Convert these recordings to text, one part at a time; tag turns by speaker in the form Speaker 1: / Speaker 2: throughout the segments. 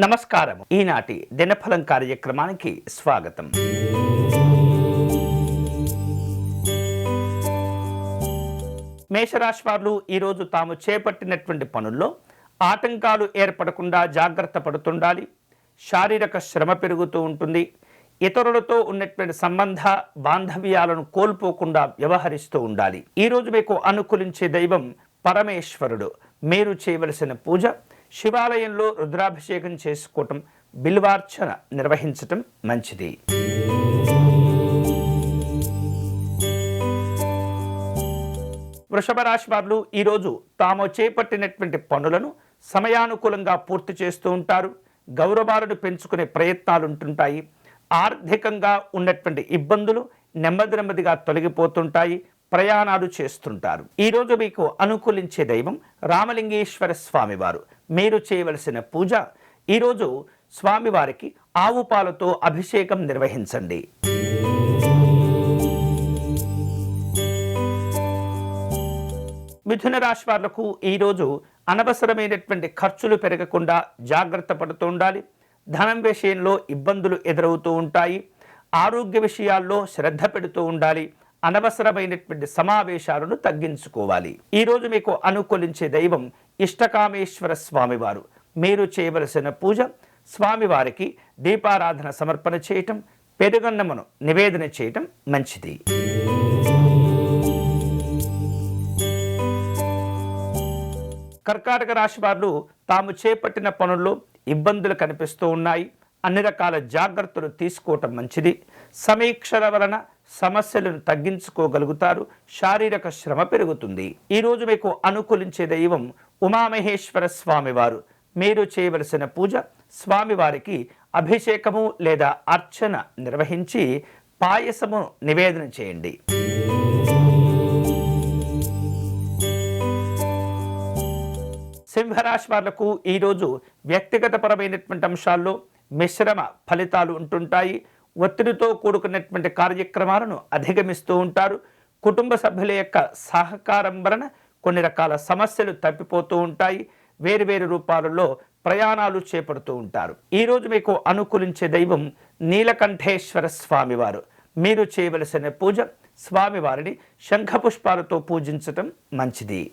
Speaker 1: నమస్కారం ఈనాటి దినఫలం కార్యక్రమానికి స్వాగతం. మేషరాశి వారు ఈరోజు తాము చేపట్టినటువంటి పనుల్లో ఆటంకాలు ఏర్పడకుండా జాగ్రత్త పడుతుండాలి. శారీరక శ్రమ పెరుగుతూ ఉంటుంది. ఇతరులతో ఉన్నటువంటి సంబంధ బాంధవ్యాలను కోల్పోకుండా వ్యవహరిస్తూ ఉండాలి. ఈరోజు మీకు అనుకూలించే దైవం పరమేశ్వరుడు. మీరు చేయవలసిన పూజ శివాలయంలో రుద్రాభిషేకం చేసుకోవటం బిల్వార్చన నిర్వహించటం మంచిది. వృషభ రాశి వారు ఈరోజు తాము చేపట్టినటువంటి పనులను సమయానుకూలంగా పూర్తి చేస్తూ ఉంటారు. గౌరవాలను పెంచుకునే ప్రయత్నాలు ఉంటుంటాయి ఆర్థికంగా ఉన్నటువంటి ఇబ్బందులు నెమ్మది నెమ్మదిగా తొలగిపోతుంటాయి. ప్రయాణాలు చేస్తుంటారు. ఈరోజు మీకు అనుకూలించే దైవం రామలింగేశ్వర స్వామివారు. మీరు చేయవలసిన పూజ ఈరోజు స్వామివారికి ఆవు పాలతో అభిషేకం నిర్వహించండి. మిథున రాశి వాళ్ళకు ఈరోజు అనవసరమైనటువంటి ఖర్చులు పెరగకుండా జాగ్రత్త పడుతూ ఉండాలి. ధనం విషయంలో ఇబ్బందులు ఎదురవుతూ ఉంటాయి. ఆరోగ్య విషయాల్లో శ్రద్ధ పెడుతూ ఉండాలి. అనవసరమైనటువంటి సమావేశాలను తగ్గించుకోవాలి. ఈరోజు మీకు అనుకూలించే దైవం ఇష్టకామేశ్వర స్వామివారు. మీరు చేయవలసిన పూజ స్వామివారికి దీపారాధన సమర్పణ చేయటం పెరుగన్నమును నివేదన చేయటం మంచిది. కర్కాటక రాశి వారు తాము చేపట్టిన పనుల్లో ఇబ్బందులు కనిపిస్తూ ఉన్నాయి. అన్ని రకాల జాగ్రత్తలు తీసుకోవటం మంచిది. సమీక్షల వలన సమస్యలను తగ్గించుకోగలుగుతారు శారీరక శ్రమ పెరుగుతుంది. ఈరోజు మీకు అనుకూలించే దైవం ఉమామహేశ్వర స్వామివారు. మీరు చేయవలసిన పూజ స్వామివారికి అభిషేకము లేదా అర్చన నిర్వహించి పాయసము నివేదన చేయండి. సింహరాశి వాళ్ళకు ఈరోజు వ్యక్తిగతపరమైనటువంటి అంశాల్లో మిశ్రమ ఫలితాలు ఉంటుంటాయి. ఒత్తిడితో కూడుకున్నటువంటి కార్యక్రమాలను అధిగమిస్తూ ఉంటారు. కుటుంబ సభ్యుల యొక్క సహకారం వలన కొన్ని రకాల సమస్యలు తప్పిపోతూ ఉంటాయి. వేరువేరు రూపాలలో ప్రయాణాలు చేపడుతూ ఉంటారు. ఈరోజు మీకు అనుకూలించే దైవం నీలకంఠేశ్వర స్వామివారు. మీరు చేయవలసిన పూజ స్వామివారిని శంఖపుష్పాలతో పూజించటం మంచిది.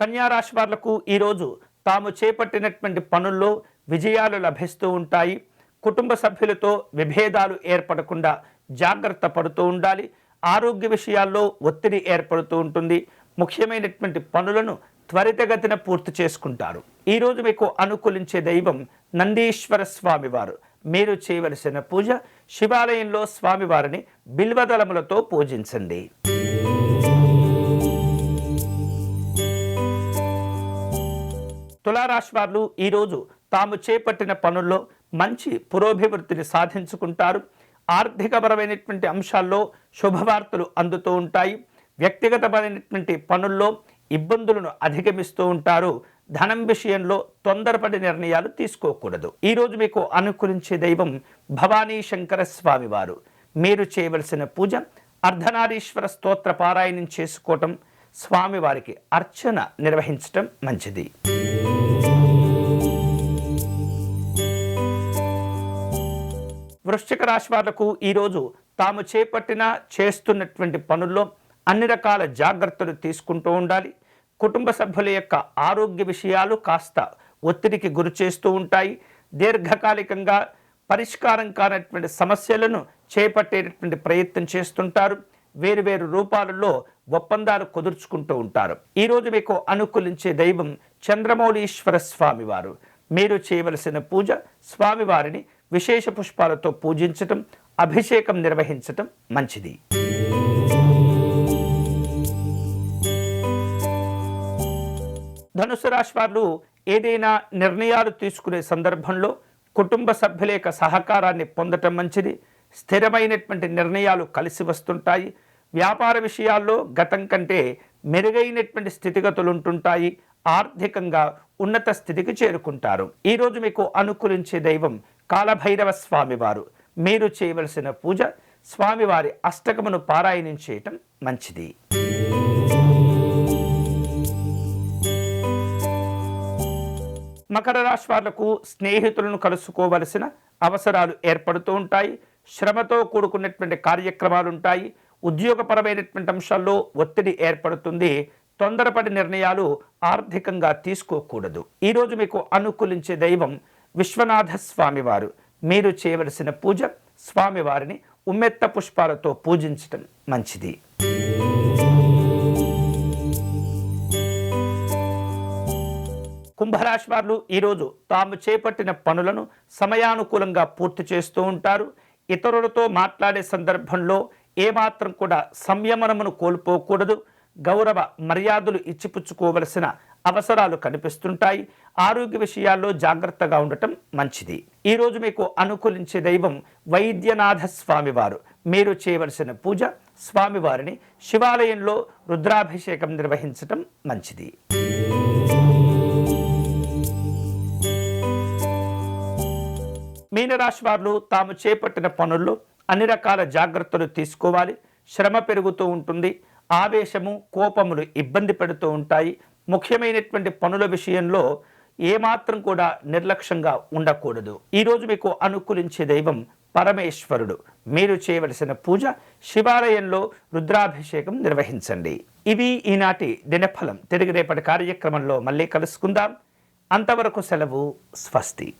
Speaker 1: కన్యారాశి వాళ్ళకు ఈరోజు తాము చేపట్టినటువంటి పనుల్లో విజయాలు లభిస్తూ ఉంటాయి. కుటుంబ సభ్యులతో విభేదాలు ఏర్పడకుండా జాగ్రత్త పడుతూ ఉండాలి. ఆరోగ్య విషయాల్లో ఒత్తిడి ఏర్పడుతూ ఉంటుంది. ముఖ్యమైనటువంటి పనులను త్వరితగతిన పూర్తి చేసుకుంటారు. ఈరోజు మీకు అనుకూలించే దైవం నందీశ్వర స్వామివారు. మీరు చేయవలసిన పూజ శివాలయంలో స్వామివారిని బిల్వదళములతో పూజించండి. తులారాశి వారు ఈరోజు తాము చేపట్టిన పనుల్లో మంచి పురోభివృద్ధిని సాధించుకుంటారు. ఆర్థికపరమైనటువంటి అంశాల్లో శుభవార్తలు అందుతూ ఉంటాయి. వ్యక్తిగతమైనటువంటి పనుల్లో ఇబ్బందులను అధిగమిస్తూ ఉంటారు. ధనం విషయంలో తొందరపడి నిర్ణయాలు తీసుకోకూడదు. ఈరోజు మీకు అనుకూలించే దైవం భవానీ శంకర స్వామివారు. మీరు చేయవలసిన పూజ అర్ధనారీశ్వర స్తోత్ర పారాయణం చేసుకోవటం స్వామివారికి అర్చన నిర్వహించటం మంచిది. వృశ్చిక రాశి వాళ్ళకు ఈరోజు తాము చేపట్టిన చేస్తున్నటువంటి పనుల్లో అన్ని రకాల జాగ్రత్తలు తీసుకుంటూ ఉండాలి. కుటుంబ సభ్యుల యొక్క ఆరోగ్య విషయాలు కాస్త ఒత్తిడికి గురి చేస్తూ ఉంటాయి. దీర్ఘకాలికంగా పరిష్కారం కానటువంటి సమస్యలను చేపట్టేటటువంటి ప్రయత్నం చేస్తుంటారు. వేరు వేరు రూపాలలో ఒప్పందాలు కుదుర్చుకుంటూ ఉంటారు. ఈరోజు మీకు అనుకూలించే దైవం చంద్రమౌళీశ్వర స్వామివారు. మీరు చేయవలసిన పూజ స్వామివారిని విశేష పుష్పాలతో పూజించటం అభిషేకం నిర్వహించటం మంచిది. ధనుసు రాశి వారు ఏదైనా నిర్ణయాలు తీసుకునే సందర్భంలో కుటుంబ సభ్యుల యొక్క సహకారాన్ని పొందటం మంచిది. స్థిరమైనటువంటి నిర్ణయాలు కలిసి వస్తుంటాయి. వ్యాపార విషయాల్లో గతం కంటే మెరుగైనటువంటి స్థితిగతులు ఉంటుంటాయి. ఆర్థికంగా ఉన్నత స్థితికి చేరుకుంటారు. ఈరోజు మీకు అనుకూలించే దైవం కాలభైరవ స్వామివారు మీరు చేయవలసిన పూజ స్వామివారి అష్టకమును పారాయణం చేయటం మంచిది. మకర రాశి వాళ్ళకు స్నేహితులను కలుసుకోవలసిన అవసరాలు ఏర్పడుతూ ఉంటాయి. శ్రమతో కూడుకున్నటువంటి కార్యక్రమాలు ఉంటాయి. ఉద్యోగపరమైనటువంటి అంశాల్లో ఒత్తిడి ఏర్పడుతుంది. తొందరపడి నిర్ణయాలు ఆర్థికంగా తీసుకోకూడదు. ఈరోజు మీకు అనుకూలించే దైవం విశ్వనాథ స్వామివారు మీరు చేయవలసిన పూజ స్వామివారిని ఉమ్మెత్త పుష్పాలతో పూజించటం మంచిది. కుంభరాశి వారు ఈరోజు తాము చేపట్టిన పనులను సమయానుకూలంగా పూర్తి చేస్తూ ఉంటారు. ఇతరులతో మాట్లాడే సందర్భంలో ఏమాత్రం కూడా సంయమనమును కోల్పోకూడదు. గౌరవ మర్యాదలు ఇచ్చిపుచ్చుకోవలసిన అవసరాలు కనిపిస్తుంటాయి. ఆరోగ్య విషయాల్లో జాగ్రత్తగా ఉండటం మంచిది. ఈరోజు మీకు అనుకూలించే దైవం వైద్యనాథ స్వామివారు మీరు చేయవలసిన పూజ స్వామివారిని శివాలయంలో రుద్రాభిషేకం నిర్వహించటం మంచిది. మీనరాశి వారు తాము చేపట్టిన పనుల్లో అన్ని రకాల జాగ్రత్తలు తీసుకోవాలి. శ్రమ పెరుగుతూ ఉంటుంది. ఆవేశము కోపములు ఇబ్బంది పెడుతూ ఉంటాయి. ముఖ్యమైనటువంటి పనుల విషయంలో ఏమాత్రం కూడా నిర్లక్ష్యంగా ఉండకూడదు. ఈరోజు మీకు అనుకూలించే దైవం పరమేశ్వరుడు. మీరు చేయవలసిన పూజ శివాలయంలో రుద్రాభిషేకం నిర్వహించండి. ఇవి ఈనాటి దినఫలం. తిరిగి రేపటి కార్యక్రమంలో మళ్ళీ కలుసుకుందాం. అంతవరకు సెలవు స్వస్తి.